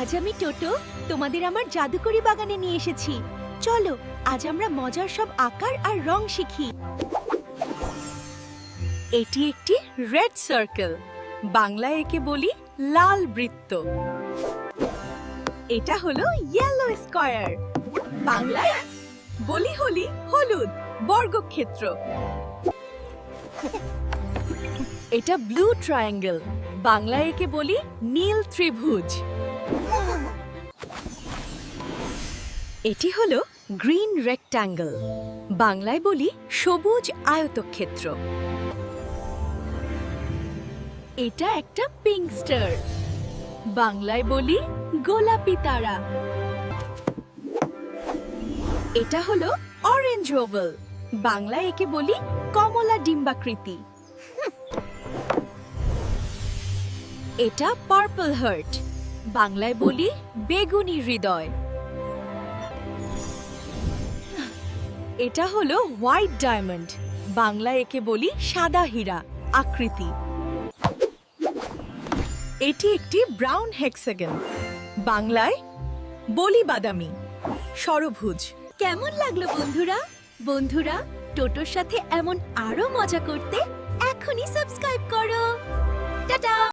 আজ আমি টোটো তোমাদের আমার জাদুকরি বাগানে নিয়ে এসেছি। চলো, আজ আমরা মজার সব আকার আর রং শিখি। এটি একটি রেড সার্কেল, বাংলায় একে বলি লাল বৃত্ত। এটা হলো ইয়েলো স্কয়ার বাংলায় বলি হলি হলুদ, বর্গক্ষেত্র। এটা ব্লু ট্রায়াঙ্গেল বাংলায় একে বলি নীল ত্রিভুজ। এটি হলো গ্রিন রেক্ট্যাঙ্গেল। বাংলায় বলি সবুজ আয়তক্ষেত্র। এটা একটা পিঙ্ক স্টার বাংলায় বলি গোলাপি তারা। এটা হলো অরেঞ্জ ওভাল। বাংলায় একে বলি কমলা ডিম্বাকৃতি। এটা পার্পল হার্ট। বাংলায় বলি বেগুনি হৃদয়। এটা হলো হোয়াইট ডায়মন্ড, বাংলায় একে বলি সাদা হীরা আকৃতি। এটি একটি ব্রাউন হেক্সাগন, বাংলায় বলি বাদামি সরভুজ কেমন লাগল বন্ধুরা? বন্ধুরা, টোটোর সাথে এমন আরও মজা করতে এখনই সাবস্ক্রাইব করো। টাটা!